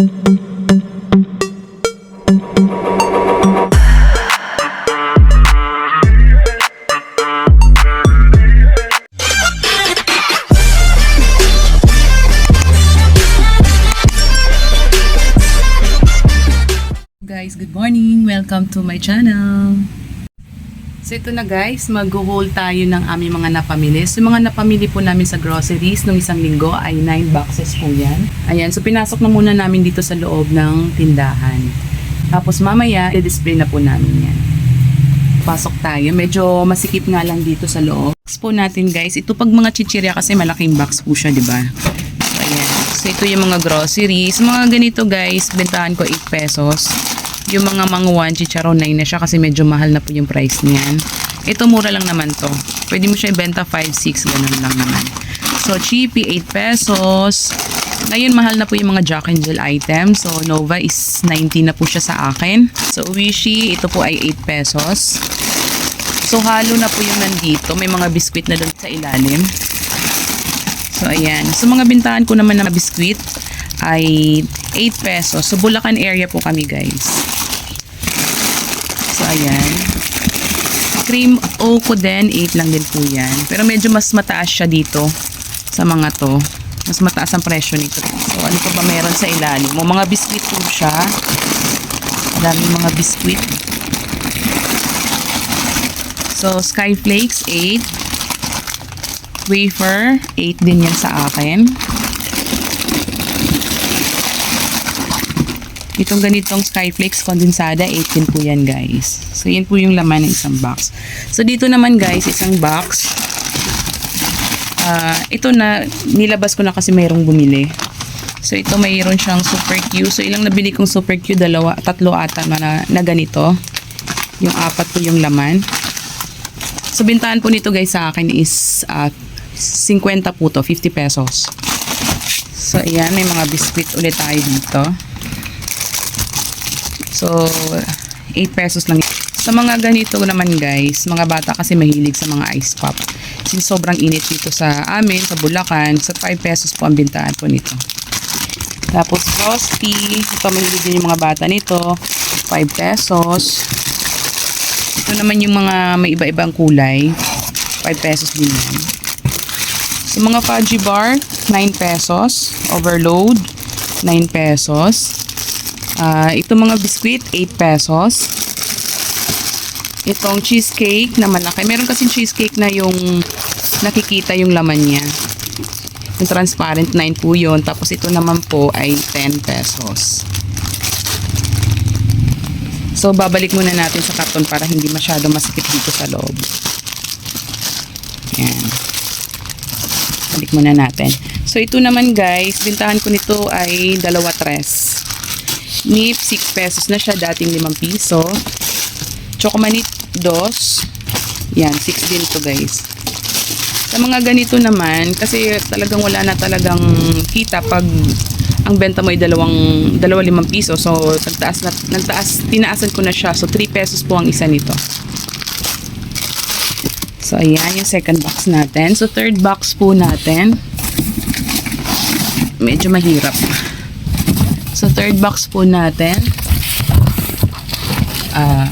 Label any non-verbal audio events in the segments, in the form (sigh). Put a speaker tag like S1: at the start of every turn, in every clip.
S1: Guys, good morning! Welcome to my channel! So ito na guys, mag-haul tayo ng aming mga napamili. So yung mga napamili po namin sa groceries nung isang linggo ay 9 boxes po yan. Ayan, so pinasok na muna namin dito sa loob ng tindahan. Tapos mamaya, i-display na po namin yan. Pasok tayo. Medyo masikip nga lang dito sa loob. Box po natin guys. Ito pag mga chichirya kasi malaking box po siya, di ba? So, ayan. So ito yung mga groceries. Mga ganito guys, bentahan ko 8 pesos. Yung mga mangwan, chicharon 9 na siya kasi medyo mahal na po yung price niyan. Ito mura lang naman to. Pwede mo siya ibenta 5, 6, ganun lang naman. So, cheapy, 8 pesos. Ngayon, mahal na po yung mga Jack and Jill items. So, Nova is 90 na po siya sa akin. So, Wishi, ito po ay 8 pesos. So, halo na po yung nandito. May mga biskwit na doon sa ilalim. So, ayan. So, mga bintahan ko naman ng biskwit ay 8 pesos. So, Bulacan area po kami, guys. So, ayan. Cream Oko din, 8 lang din po yan. Pero medyo mas mataas siya dito sa mga to. Mas mataas ang presyo nito. So, ano pa ba meron sa ilalim? O, mga biskwit po siya. Daming mga biskwit. So, Skyflakes, 8. Wafer, 8 din yan sa akin. Itong ganitong Skyflakes kondensada, 8 din po yan guys. So, yan po yung laman ng isang box. So, dito naman guys, isang box. Ah, ito na, nilabas ko na kasi mayroong bumili. So, ito mayroon siyang Super Q. So, ilang nabili kong Super Q? Dalawa, tatlo ata na, na ganito. Yung apat po yung laman. So, bintahan po nito guys sa akin is ah, 50 po to, 50 pesos. So, ayan, may mga biscuit ulit tayo dito. So, 8 pesos lang. Sa mga ganito naman guys, mga bata kasi mahilig sa mga ice pop. Since sobrang init dito sa amin, sa Bulacan, sa 5 pesos po ang bintahan po nito. Tapos Frosty, ito mahilig din yung mga bata nito, 5 pesos. Ito naman yung mga may iba-ibang kulay, 5 pesos din yan. Sa mga fudgy bar, 9 pesos. Overload, 9 pesos. Ah, ito mga biscuit, 8 pesos. Itong cheesecake na malaki. Meron kasi cheesecake na yung nakikita yung laman niya. Yung transparent 9 po yun. Tapos ito naman po ay 10 pesos. So, babalik muna natin sa karton para hindi masyado masikip dito sa loob. Yan. Balik muna natin. So, ito naman guys, bintahan ko nito ay dalawa tres. Nip, 6 pesos na siya, dating 5 piso. Chocomanit, 2. Yan, 6 din to guys. Sa mga ganito naman, kasi talagang wala na talagang kita pag ang benta mo ay dalawang, dalawa limang piso. So, nagtaas, na, nagtaas, tinaasan ko na siya. So, 3 pesos po ang isa nito. So, ayan yung second box natin. So, third box po natin. Medyo mahirap. Third box po natin. Ah.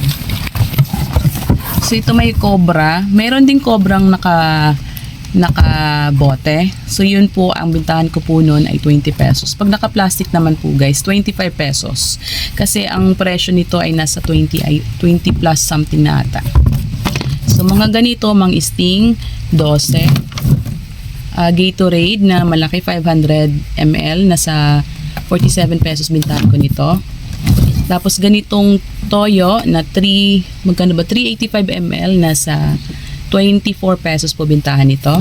S1: so, ito may cobra. Meron din cobrang naka naka bote. So, yun po, ang bintahan ko po noon ay 20 pesos. Pag naka-plastic naman po, guys, 25 pesos. Kasi ang presyo nito ay nasa 20, ay 20 plus something na ata. So, mga ganito, mang sting, 12. Ah, Gatorade na malaki, 500 ml, nasa 47 pesos bintahan ko nito. Tapos ganitong toyo na 3, magkano ba? 385 ml nasa 24 pesos po bintahan nito.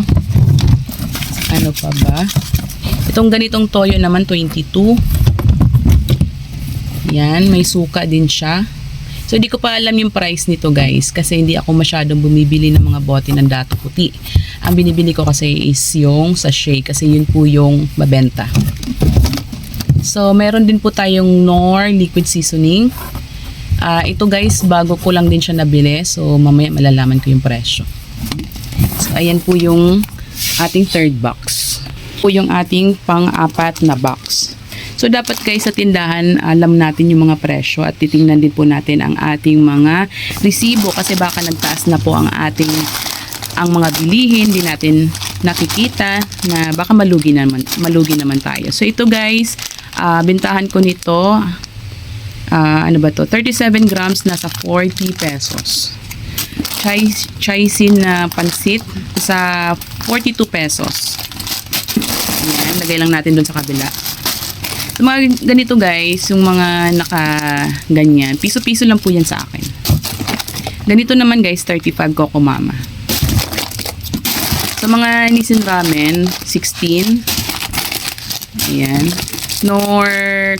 S1: Ano pa ba? Itong ganitong toyo naman 22. Yan, may suka din siya. So, hindi ko pa alam yung price nito guys kasi hindi ako masyadong bumibili ng mga bote ng dato puti. Ang binibili ko kasi is yung sachet kasi yun po yung mabenta. So, meron din po tayong Nor liquid seasoning. Ah, ito guys, bago ko lang din siya nabili. So, mamaya malalaman ko yung presyo. So, ayan po yung ating third box. Po yung ating pang-apat na box. So dapat guys sa tindahan alam natin yung mga presyo at titingnan din po natin ang ating mga resibo kasi baka nagtaas na po ang ating ang mga bilihin di natin nakikita na baka malugi naman malugi naman tayo. So ito guys, ah, bintahan ko nito ah, ano ba to? 37 grams nasa 40 pesos. Chai chaisin na pansit sa 42 pesos. Ayan, lagay lang natin doon sa kabila. So, mga ganito guys, yung mga naka ganyan, piso-piso lang po yan sa akin. Ganito naman guys, 35 Coco Mama. Sa mga Nissin Ramen, 16. Ayan. Nor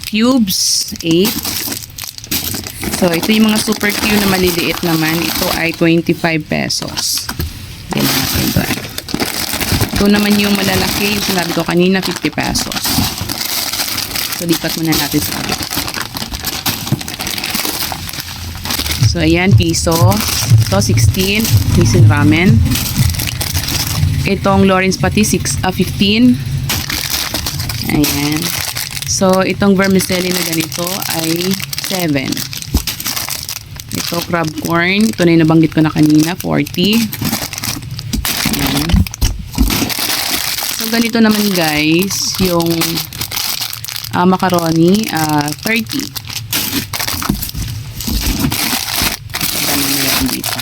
S1: Cubes, 8. So, ito yung mga super cute na maliliit naman. Ito ay 25 pesos. Ganyan natin ito. Ito naman yung malalaki, yung sinabi ko kanina, 50 pesos. So, lipat muna natin sa kabila. So, ayan, piso. Ito, 16. Nissin Ramen. Itong Lawrence Pati, 6, ah, 15. Ayan. So, itong vermicelli na ganito ay 7. Ito, crab corn. Ito na yung nabanggit ko na kanina, 40. Ayan. So, ganito naman guys, yung ah, macaroni, ah, 30. Ganun na yan dito.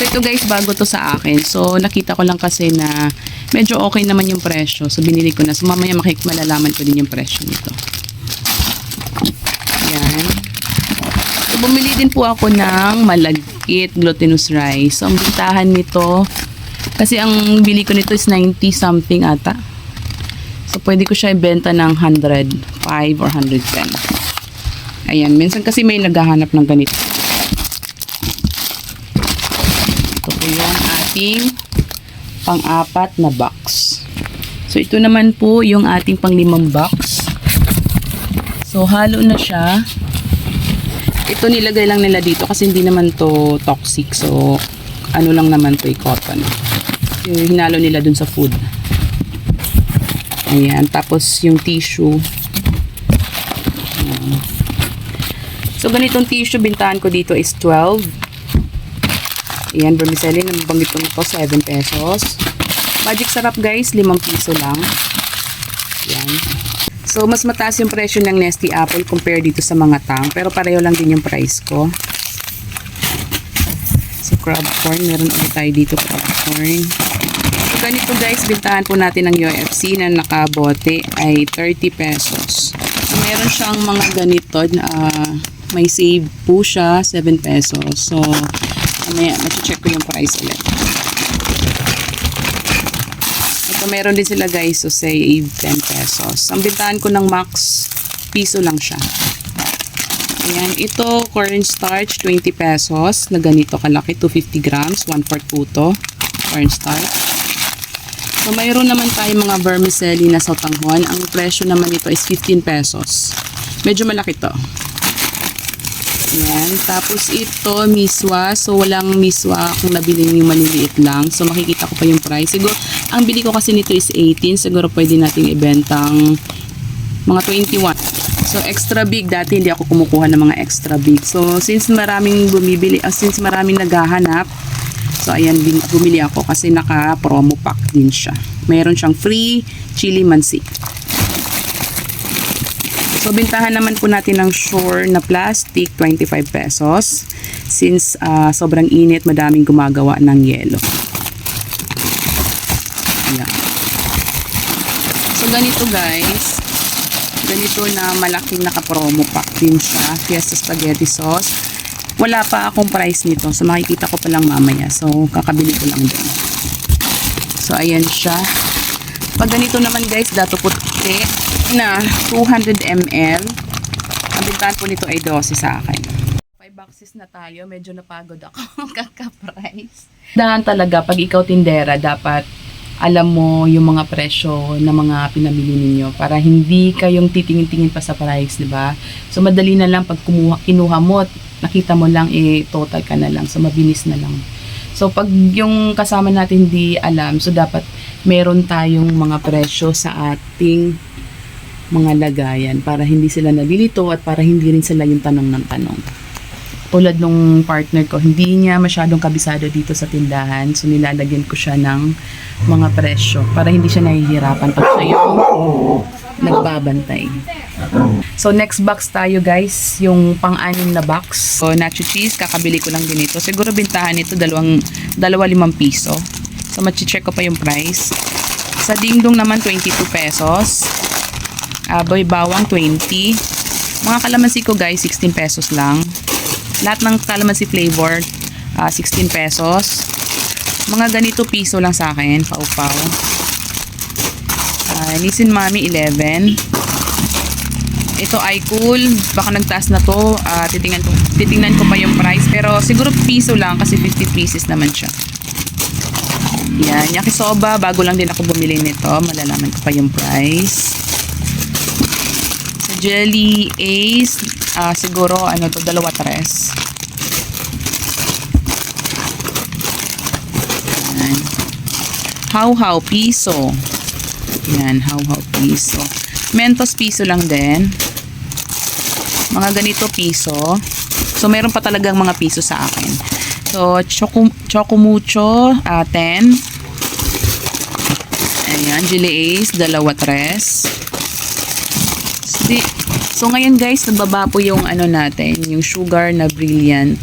S1: So, ito guys, bago to sa akin. So, nakita ko lang kasi na medyo okay naman yung presyo. So, binili ko na. So, mamaya makik malalaman ko din yung presyo nito. Ayan. So, bumili din po ako ng malagkit glutinous rice. So, ang bintahan nito, kasi ang bili ko nito is 90 something ata. So, pwede ko siya ibenta ng 105 or 110. Ayan, minsan kasi may naghahanap ng ganito. Ito po yung ating pang-apat na box. So, ito naman po yung ating pang-limang box. So, halo na siya. Ito nilagay lang nila dito kasi hindi naman to toxic. So, ano lang naman to, cotton. Yung hinalo nila dun sa food. Ayan. Tapos, yung tissue. So, ganitong tissue, bintahan ko dito is 12. Ayan, vermicelli, nabanggit ko nito, 7 pesos. Magic sarap guys, 5 piso lang. Ayan. So, mas mataas yung presyo ng Nesty Apple compare dito sa mga tang. Pero pareho lang din yung price ko. So, crab corn. Meron ulit tayo dito crab corn. So, ganito guys, bintahan po natin ng UFC na nakabote ay 30 pesos. So, meron siyang mga ganito na ah, may save po siya, 7 pesos. So, mamaya, check ko yung price ulit. Ito meron din sila guys, so save 10 pesos. Ang bintahan ko ng max, piso lang siya. Ayan, ito cornstarch 20 pesos na ganito kalaki, 250 grams, 1 4 po to, cornstarch. So mayroon naman tayo mga vermicelli na sotanghon. Ang presyo naman nito is 15 pesos. Medyo malaki to. Ayan. Tapos ito, miswa. So, walang miswa kung nabili yung maliliit lang. So, makikita ko pa yung price. Siguro, ang bili ko kasi nito is 18. Siguro pwede nating ibentang mga 21. So, extra big. Dati hindi ako kumukuha ng mga extra big. So, since maraming bumibili, uh, since maraming naghahanap, so, ayan, bumili ako kasi naka-promo pack din siya. Mayroon siyang free chili mansi. So, naman po natin ng Sure na plastic, 25 pesos. Since ah, sobrang init, madaming gumagawa ng yelo. Ayan. So, ganito guys. Ganito na malaking naka-promo pack din siya. Fiesta Spaghetti Sauce. Wala pa akong price nito. So, makikita ko pa lang mamaya. So, kakabili ko lang din. So, ayan siya. Pag ganito naman guys, dato puti na 200 ml. Ang bintahan po nito ay 12 sa akin. 5 boxes na tayo. Medyo napagod ako (laughs) kaka-price. Dahan talaga, pag ikaw tindera, dapat alam mo yung mga presyo ng mga pinamili ninyo para hindi kayong titingin-tingin pa sa price, di ba? So, madali na lang pag kumuha, kinuha mo, nakita mo lang, eh, total ka na lang. So, mabilis na lang. So, pag yung kasama natin hindi alam, so dapat meron tayong mga presyo sa ating mga lagayan para hindi sila nalilito at para hindi rin sila yung tanong ng tanong. Tulad nung partner ko, hindi niya masyadong kabisado dito sa tindahan. So nilalagyan ko siya ng mga presyo para hindi siya nahihirapan pag siya yung nagbabantay. So next box tayo guys, yung pang-anim na box. So nacho cheese, kakabili ko lang din ito. Siguro bintahan ito dalawang, dalawa limang piso. So machi-check ko pa yung price. Sa dingdong naman 22 pesos. Aboy bawang 20. Mga kalamansi ko guys 16 pesos lang. Lahat ng kalamansi flavor ah, 16 pesos. Mga ganito piso lang sa akin, paupaw. Uh, Nissin Mami 11. Ito ay cool. Baka nagtaas na to. Ah, titingnan, ko, titingnan ko pa yung price. Pero siguro piso lang kasi 50 pieces naman siya. Yan. Yakisoba. Bago lang din ako bumili nito. Malalaman ko pa yung price. Sa Jelly Ace. ah, siguro ano to. Dalawa tres. Yan. How-how piso. Yan. How-how piso. Mentos piso lang din. Mga ganito piso. So, meron pa talagang mga piso sa akin. So, choco, chocomucho, uh, 10. Ayan, Jelly Ace, dalawa tres. So, ngayon guys, nagbaba po yung ano natin, yung sugar na brilliant.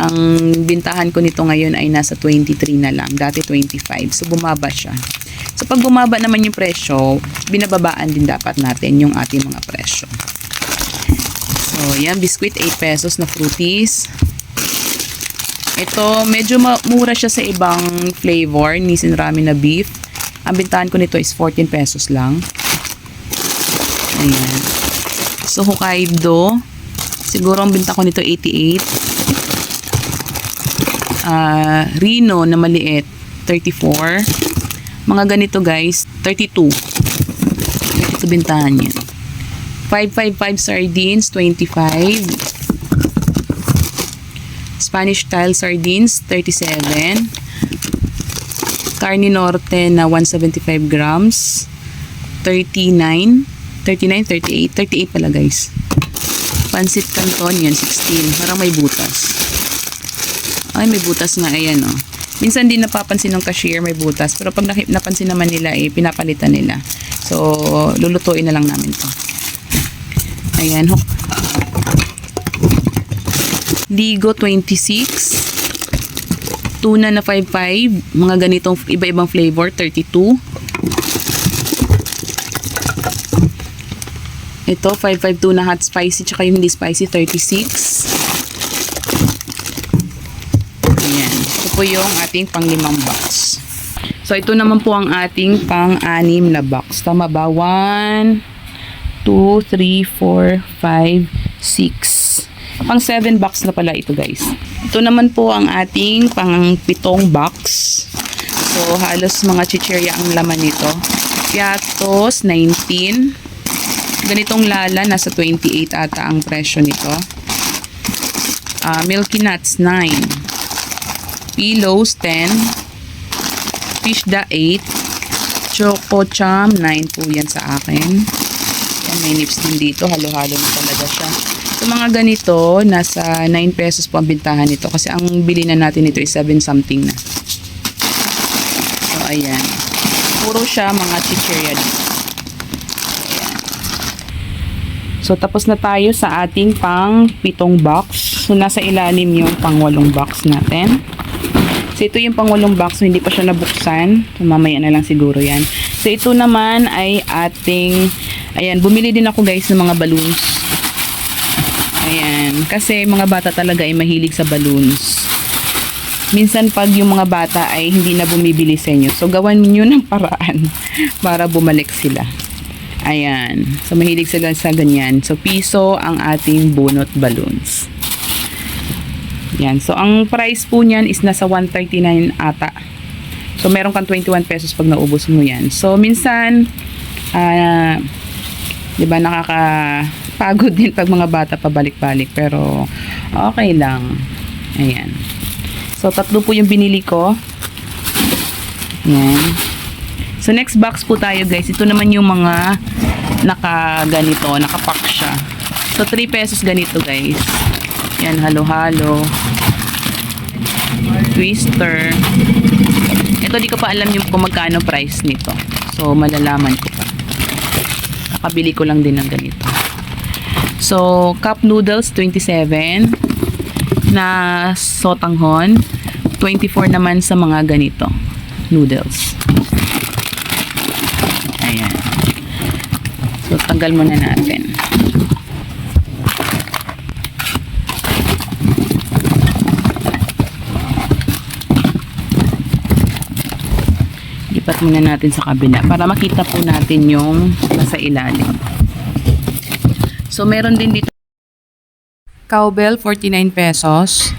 S1: Ang bintahan ko nito ngayon ay nasa 23 na lang. Dati 25. So, bumaba siya. So, pag bumaba naman yung presyo, binababaan din dapat natin yung ating mga presyo. So, yan, biscuit 8 pesos na fruities. Ito, medyo mura siya sa ibang flavor, Nissin Ramen na beef. Ang bintahan ko nito is 14 pesos lang. Ayan. So, Hokkaido. Siguro ang binta ko nito 88. Ah, Rino na maliit, 34. Mga ganito guys, 32. 32 bintahan yan. 555 sardines, 25. Spanish style sardines, 37. Carne Norte na 175 grams, 39. 39, 38. 38 pala guys. Pansit Canton, yan, 16. Parang may butas. Ay, may butas nga, ayan oh. Minsan din napapansin ng cashier may butas, pero pag napansin naman nila, eh, pinapalitan nila. So, lulutuin na lang namin to. Ayan, ho. Ligo 26. Tuna na 55. Mga ganitong iba-ibang flavor, 32. Ito, 552 na hot spicy, tsaka yung hindi spicy, 36. Ayan. Ito po yung ating panglimang box. So, ito naman po ang ating pang-anim na box. Tama ba? 1, 2, 3, 4, 5, 6. Pang 7 box na pala ito guys. Ito naman po ang ating pang pitong box. So, halos mga chichirya ang laman nito. Piatos, 19. Ganitong lala, nasa 28 ata ang presyo nito. Ah, Milky Nuts, 9. Pillows, 10. Fishda, 8. Choco Cham, 9 po yan sa akin. Yan, may nips din dito. Halo-halo na talaga siya. Sa mga ganito, nasa 9 pesos po ang bintahan nito. Kasi ang bili na natin ito is 7 something na. So, ayan. Puro siya mga chichirya dito. So, tapos na tayo sa ating pang pitong box. So, nasa ilalim yung pang walong box natin. So, ito yung pang walong box. So, hindi pa siya nabuksan. So, mamaya na lang siguro yan. So, ito naman ay ating, ayan, bumili din ako guys ng mga balloons. Ayan. Kasi mga bata talaga ay mahilig sa balloons. Minsan pag yung mga bata ay hindi na bumibili sa inyo. So, gawan niyo ng paraan (laughs) para bumalik sila. Ayan. So, mahilig sila sa ganyan. So, piso ang ating bunot balloons. Yan. So, ang price po niyan is nasa 139 ata. So, meron kang 21 pesos pag naubos mo yan. So, minsan, ah, di ba, nakakapagod din pag mga bata pabalik-balik. Pero, okay lang. Ayan. So, tatlo po yung binili ko. Yan. So, next box po tayo guys. Ito naman yung mga naka ganito, nakapack siya. So 3 pesos ganito guys. Yan, halo-halo. Twister. Ito di ko pa alam yung kung magkano price nito. So malalaman ko pa. Nakabili ko lang din ng ganito. So, cup noodles 27 na sotanghon. 24 naman sa mga ganito noodles. Ayan. So, tanggal muna natin. Lipat muna natin sa kabila para makita po natin yung nasa ilalim. So, meron din dito cowbell 49 pesos.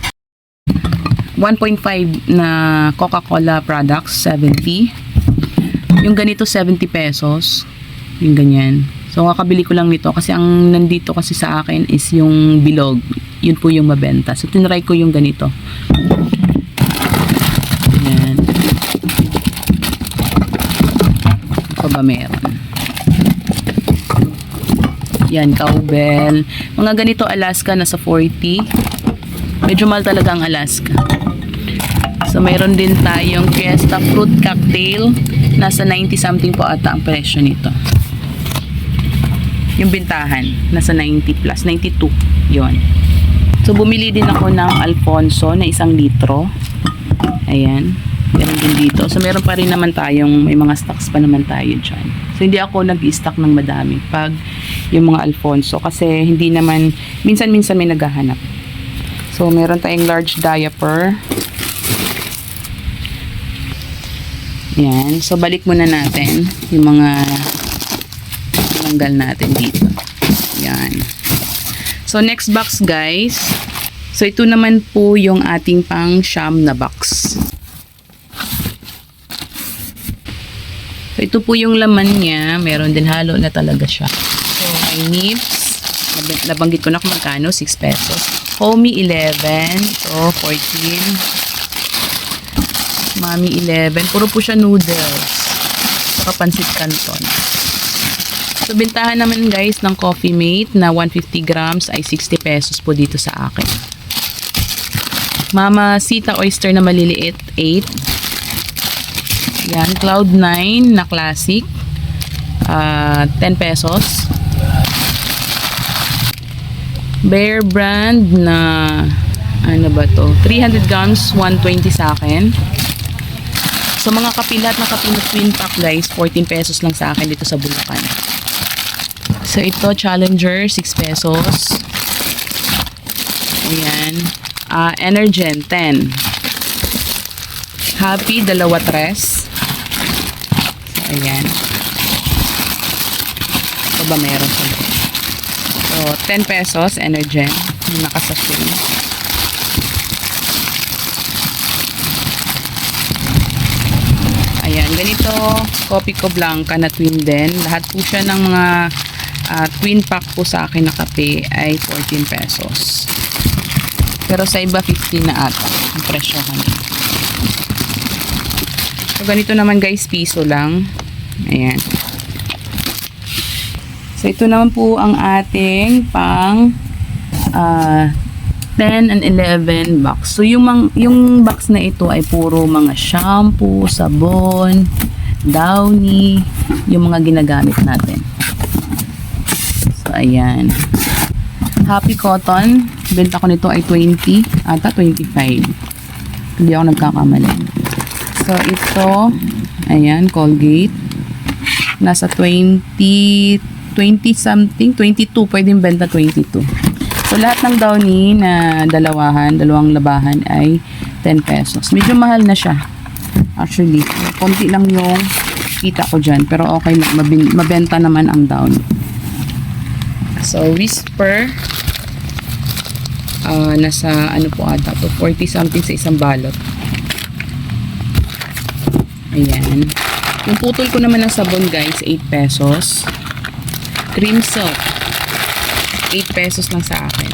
S1: 1.5 na Coca-Cola products 70. Yung ganito 70 pesos. Yung ganyan. So kakabili ko lang nito kasi ang nandito kasi sa akin is yung bilog. Yun po yung mabenta. So tinry ko yung ganito. Yan. Ano pa ba meron? Yan, cowbell. Mga ganito Alaska nasa 40. Medyo mahal talaga ang Alaska. So, mayroon din tayong Fiesta Fruit Cocktail. Nasa 90 something po ata ang presyo nito. Yung bintahan, nasa 90 plus, 92. yon So, bumili din ako ng Alfonso na isang litro. Ayan. Meron din dito. So, meron pa rin naman tayong, may mga stocks pa naman tayo dyan. So, hindi ako nag-stock ng madami pag yung mga Alfonso. Kasi hindi naman, minsan-minsan may naghahanap. So, meron tayong large diaper. Yan. So, balik muna natin yung mga tanggal natin dito. Yan. So, next box, guys. So, ito naman po yung ating pang sham na box. So, ito po yung laman niya. Meron din halo na talaga siya. Nips. Nab- Nabanggit ko na kung magkano. 6 pesos. Homey 11. So, 14. Mami 11. Puro po siya noodles. Saka pansit canton. So, bintahan naman guys ng Coffee Mate na 150 grams ay 60 pesos po dito sa akin. Mama Sita Oyster na maliliit, 8. Yan, Cloud9 na classic. ah 10 pesos. Bear brand na ano ba to? 300 grams, 120 sa akin. So mga kapilat na kape na twin pack guys, 14 pesos lang sa akin dito sa Bulacan. So ito, Challenger, 6 pesos. Ayan. Ah, Energen, 10. Happy, dalawa tres. So, ayan. Ito ba meron sa So, 10 pesos, Energen. Yung nakasasing. Ayan, ganito, Kopi ko Blanca na twin din. Lahat po siya ng mga ah, twin pack po sa akin na kape ay 14 pesos. Pero sa iba 15 na ata ang presyohan. So ganito naman guys, piso lang. Ayan. So ito naman po ang ating pang ah 10 and 11 box. So yung mang, yung box na ito ay puro mga shampoo, sabon, downy, yung mga ginagamit natin. So ayan. Happy Cotton, benta ko nito ay 20, ata 25. Hindi ako nagkakamali. So ito, ayan, Colgate. Nasa 20, 20 something, 22, pwedeng benta 22. So, lahat ng downy na dalawahan, dalawang labahan ay 10 pesos. Medyo mahal na siya. Actually, konti lang yung kita ko dyan. Pero okay mabin- mabenta naman ang downy. So, Whisper, ah nasa ano po ata to, 40 something sa isang balot. Ayan. Yung putol ko naman ng sabon guys, 8 pesos. Cream silk, 8 pesos lang sa akin.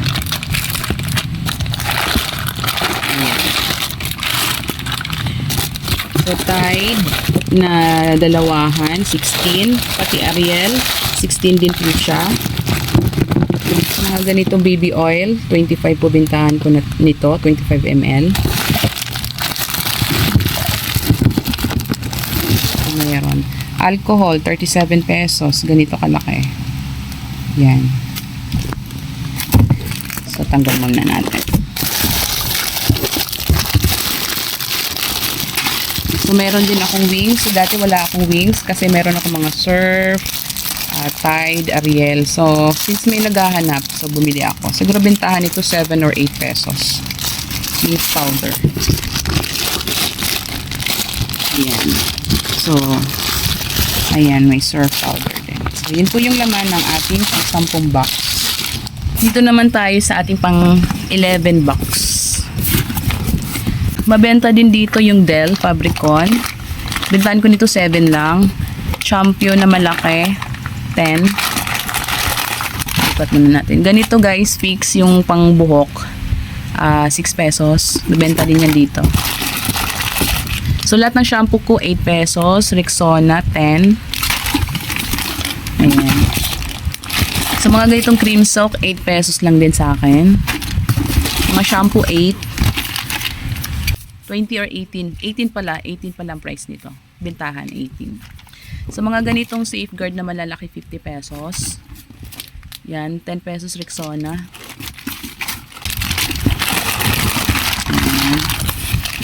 S1: Ayan. So, Tide na dalawahan, 16. Pati Ariel, 16 din po siya. Mga ganitong baby oil, 25 po bintahan ko na, nito, 25 ml. Meron. Alcohol, 37 pesos. Ganito kalaki. Yan. So, tanggal muna natin. So, meron din akong wings. So, dati wala akong wings kasi meron ako mga surf, uh, Tide, Ariel. So, since may naghahanap, so bumili ako. Siguro bintahan ito 7 or 8 pesos. Wings powder. Ayan. So, ayan, may surf powder yun po yung laman ng ating pang 10 box. Dito naman tayo sa ating pang 11 box. Mabenta din dito yung Dell Fabricon. Bintahan ko nito 7 lang. Champion na malaki, 10. Ipat muna natin. Ganito guys, fix yung pangbuhok. Ah, 6 pesos. Bibenta din yan dito. So, lahat ng shampoo ko, 8 pesos. Rexona, 10. Ayan. Sa mga ganitong cream soak, 8 pesos lang din sa akin. Mga shampoo, 8. 20 or 18. 18 pala. 18 pala ang price nito. Bintahan, 18. Sa mga ganitong safeguard na malalaki, 50 pesos. Yan, 10 pesos Rexona.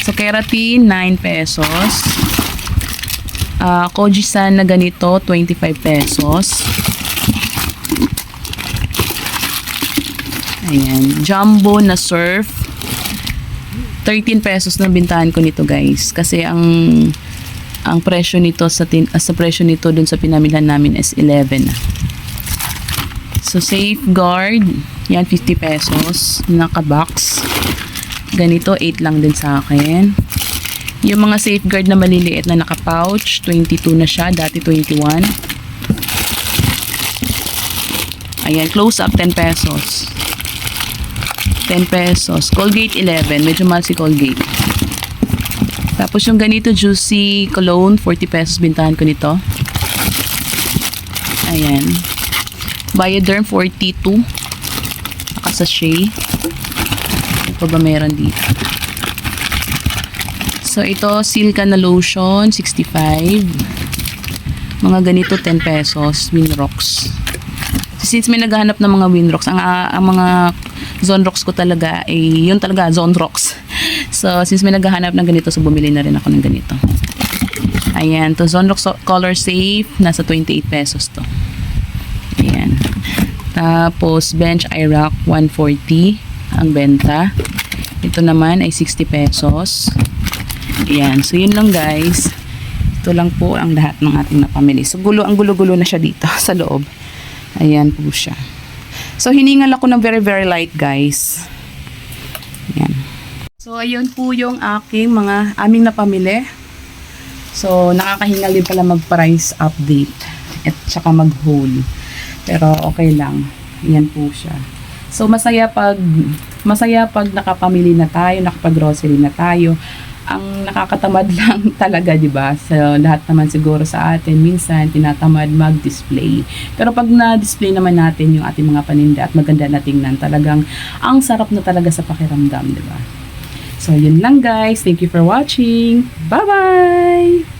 S1: So, keratin, 9 pesos. Uh, Kojisan na ganito, 25 pesos. Ayan. Jumbo na surf, 13 pesos na bintahan ko nito guys. Kasi ang ang presyo nito sa tin, uh, sa presyo nito dun sa pinamilhan namin is 11. So safeguard, yan 50 pesos, naka-box. Ganito 8 lang din sa akin. Yung mga safeguard na maliliit na naka-pouch, 22 na siya, dati 21. Ayan, close up 10 pesos. 10 pesos. Colgate 11. Medyo mahal si Colgate. Tapos yung ganito juicy cologne, 40 pesos bintahan ko nito. Ayan. Bioderm 42. Nakasashay. Ano pa ba meron dito? So ito, Silka na lotion, 65. Mga ganito, 10 pesos. Winrocks. Since may naghahanap ng mga Winrocks, ang, ang mga Zonrox ko talaga ay yun talaga Zonrox. So since may naghahanap ng ganito so bumili na rin ako ng ganito. Ayan, to Zonrox Color Safe nasa 28 pesos to. Ayan. Tapos Bench iRock 140 ang benta. Ito naman ay 60 pesos. Ayan, so yun lang guys. Ito lang po ang lahat ng ating napamili. So gulo ang gulo-gulo na siya dito (laughs) sa loob. Ayan po siya. So, hiningal ako ng very, very light, guys. Yan. So, ayun po yung aking mga aming napamili. So, nakakahingal din pala mag-price update at saka mag-haul. Pero, okay lang. Yan po siya. So, masaya pag masaya pag nakapamili na tayo, nakapag-grocery na tayo ang nakakatamad (laughs) lang talaga, 'di ba? So lahat naman siguro sa atin minsan tinatamad mag-display. Pero pag na-display naman natin yung ating mga paninda at maganda na tingnan, talagang ang sarap na talaga sa pakiramdam, 'di ba? So yun lang guys. Thank you for watching. Bye-bye.